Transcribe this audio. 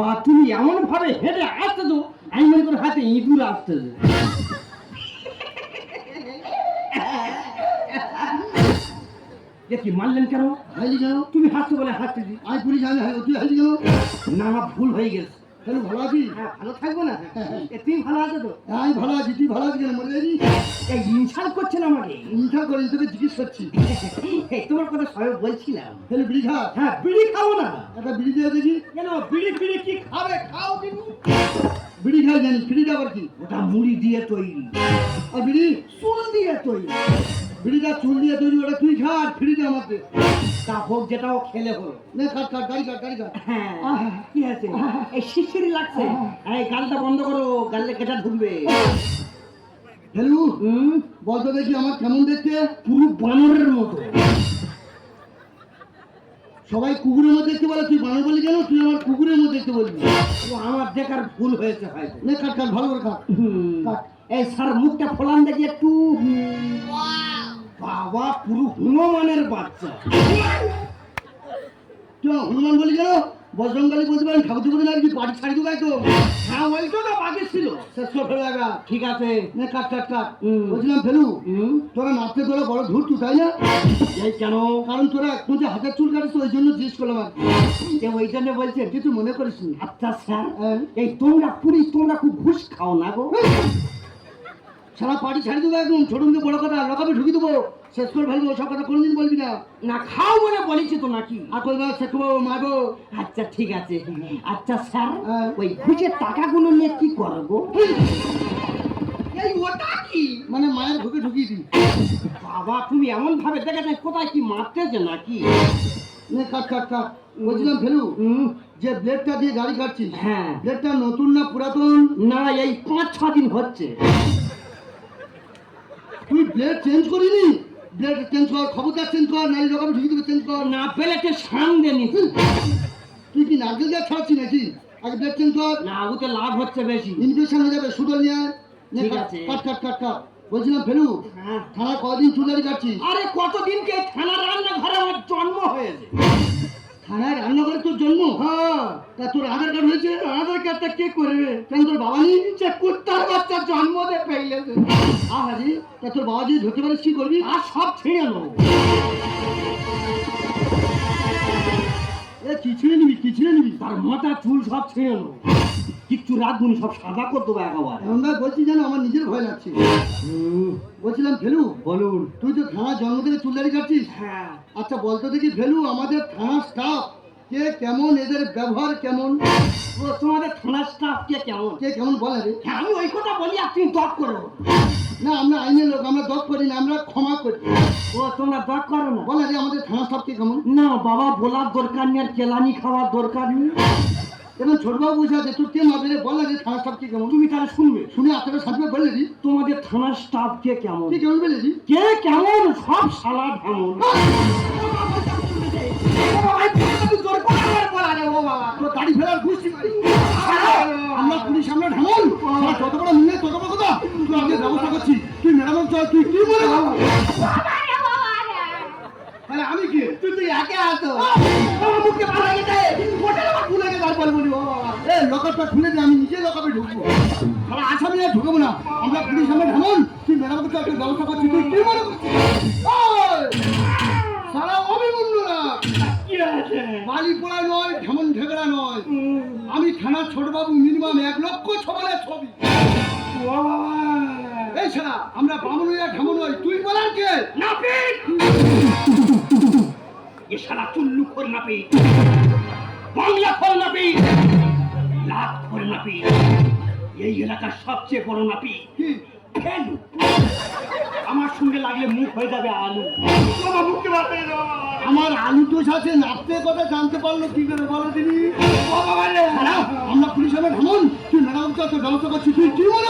বাবা তুমি এমন ভাবে হেঁটে আসতেছো আমি মনে করি হাতে ইঁদুর আসতেছে। এ কি মারলেন কেন? হাইলি কেন তুমি হাসতে বলে হাসতেছি। আমি পুলিশ আমি তুই হাইলি কেন না ভুল হয়ে গেছে। কেন ভালো আছিস? হ্যাঁ ভালো থাকব না? তুমি ভালো আছো তো? আমি ভালো আছি তুই ভালো আছিস কেন? মরে যাবি? ইনসাল্ট করছেন আমাকে? মিঠা করে তোকে জিজ্ঞেস করছি। এই, তোমার কথা সবাই বলছিলাম। তাহলে বিড়ি খা। হ্যাঁ বিড়ি খাব না। একটা বিড়ি দিয়ে দেখি। কেন? বিড়ি বিড়ি কি খাবে? খাও কিন্তু। বিড়ি খাই জানি বিড়িটা আবার কি? ওটা মুড়ি দিয়ে তৈরি। আর বিড়ি? চুল দিয়ে তৈরি। বিড়িটা চুল দিয়ে তৈরি ওটা তুই খা আর ফ্রিতে আমাকে। তা হোক যেটাও খেলে হলো নে কাট কাট গাড়ি কাট গাড়ি কাট হ্যাঁ কি আছে এই শিশিরি লাগছে। এই গালটা বন্ধ করো গালে কেটা ঢুকবে। হুম? বলতো দেখি আমার কেমন দেখতে? পুরো বানরের মতো। সবাই কুকুরের মধ্যে দেখতে বলে তুই বানর বলি কেন? তুই আমার কুকুরের মধ্যে দেখতে বলবি ও আমার দেখার ভুল হয়েছে হয়তো নে কাট কাট ভালো করে কাট। এই স্যার মুখটা ফোলান দেখি একটু। বাবা পুরো হনুমানের বাচ্চা। তুই হনুমান বলি কেন? বজরঙ্গালি বলতে পারেন ঠাকুর দেবো কি বাড়ি ছাড়ি দেবো একদম। হ্যাঁ ওইটা তো না বাকি ছিল। শেষ করে ফেলে লাগা ঠিক আছে। নে কাট কাট কাট। বলছিলাম ফেলু তোরা নাচতে তোরা বড় ধূর তুই তাই না? এই কেন? কারণ তোরা এখন যে হাতের চুল কাটিস ওই জন্য জিজ্ঞেস করলাম আর কি। ওই জন্য বলছেন কিছু মনে করিস আচ্ছা স্যার হ্যাঁ। এই তোমরা পুলিশ তোমরা খুব ঘুষ খাও না গো। সারা পার্টি ছাড়ি দেবো একদম ছোট বড় কথা লকাপে ঢুকি দেবো। শেষ করে ফেলব ওসব কথা কোনোদিন বলবি না। না খাও বলে বলেছি তো নাকি। আর করব শেখবো মারবো। আচ্ছা ঠিক আছে। আচ্ছা স্যার হ্যাঁ। ওই ঘুষের টাকাগুলো নিয়ে কি করব? এই ওটা কি? মানে মায়ের ঢুকে ঢুকিয়ে দিই বাবা তুমি এমন ভাবে দেখেছেন কোথায় কি মারতেছে নাকি? নে কাট কাট কাট। বলছিলাম ফেলু যে ব্লেডটা দিয়ে গাড়ি কাটছিস হ্যাঁ। ব্লেডটা নতুন না পুরাতন? না এই পাঁচ ছ দিন হচ্ছে। তুই ব্লেড চেঞ্জ করিনি? ব্লেড চেঞ্জ কর খবরদার চেঞ্জ কর নারী রকম ঢুকি দেবে চেঞ্জ কর। না পেলেটে সান দেনি তুই কি নারকেল গাছ ছাড়ছি নাকি? আগে ব্লেড চেঞ্জ কর। না ওতে লাভ হচ্ছে বেশি। ইনফেকশন হয়ে যাবে সুদল নিয়ে ঠিক আছে। কাট কাট কাট কাট। বলছিলাম ফেলু হ্যাঁ। থানা কদিন চুলারি কাটছিস? আরে কতদিন কে থানা রান্না ঘরে আমার জন্ম হয়েছে? জন্ম? হ্যাঁ। তা তোর আধার কার্ড হয়েছে? আধার কার্ডটা কে করবে? কেন তোর বাবা নেই যে কুত্তার বাচ্চা জন্ম দে পেইলেছে আহারি তা তোর বাবা যদি ধরতে পারিস কি করবি? আর সব ছিঁড়ে নেব এ কি ছিঁড়ে নিবি কি ছিঁড়ে নিবি তার মাথা চুল সব ছিঁড়ে নেব কিচ্ছু রাখবুনি সব সাদা করে দেবো একেবারে। এমন ভাবে বলছি যেন আমার নিজের ভয় লাগছে। বলছিলাম ফেলু বলুন। তুই তো থানা জন্ম থেকে চুলারি কাটছিস? হ্যাঁ। আচ্ছা বলতো দেখি ফেলু আমাদের থানা স্টাফ কে কেমন এদের ব্যবহার কেমন? ও তোমাদের থানার স্টাফ কে কেমন? কে কেমন বলে রে? হ্যাঁ আমি ওই কথা বলি আর তুমি দপ করো। না আমরা আইনের লোক আমরা দপ করি না আমরা ক্ষমা করি। ও তোমরা দপ করো না। বলে রে আমাদের থানা স্টাফ কে কেমন? না বাবা বলার দরকার নেই আর কেলানি খাওয়ার দরকার নেই। এবং ছোটবাবু বসে আছে তোর কে রে? বলে রে থানা স্টাফ কে কেমন? তুমি তাহলে শুনবে। শুনে আত্মাটা সাথে বললে রি তোমাদের থানার স্টাফ কে কেমন? কে কেমন বলে রি কে কেমন? সব সালা ঢেমন তোর দাড়ি ফেলার ঘুষি মারি আমরা পুলিশ আমরা ঢামন। আমার যত বড় মুখে তত বড় কথা। তুই আগে ব্যবস্থা করছি তুই ম্যাডাম চল তুই কি বলে তাহলে আমি কি? তুই তুই একে আসো মুখে ভালো লেগেছে ওটা আমার ভুলে গেছে আর বলব নি, বাবা। এ খুলে আমি নিজে ঢুকবো। আসামি আর ঢুকবো না। আমরা পুলিশ আমরা ঢামন। তুই ম্যাডামকে তুই ব্যবস্থা করছিস। তুই কি মনে করছিস? আছে বালি পোড়া নয়। ঢেমন ঝেগড়া নয় আমি থানার ছোটবাবু মিনিমাম এক লক্ষ ছবালের ছবি। এই ছাড়া আমরা বামুনিয়া ঢেমন নয় তুই বলার কে? নাপিত! এ শালা চুল্লু খোর নাপিত। বাংলা খোর নাপিত। লাখ খোর নাপিত। এই এলাকার সবচেয়ে বড় নাপিত। আমার সঙ্গে লাগলে মুখ হয়ে যাবে আলু। বাবা মুখে বাড়বে আমার আলু দোষ আছে নাচতে কথা জানতে পারল কি করে বলো তিনি? আমরা পুলিশ আমরা ভ্রমণ তুই ম্যাডাম তো ব্যবস্থা করছিস। তুই কি মনে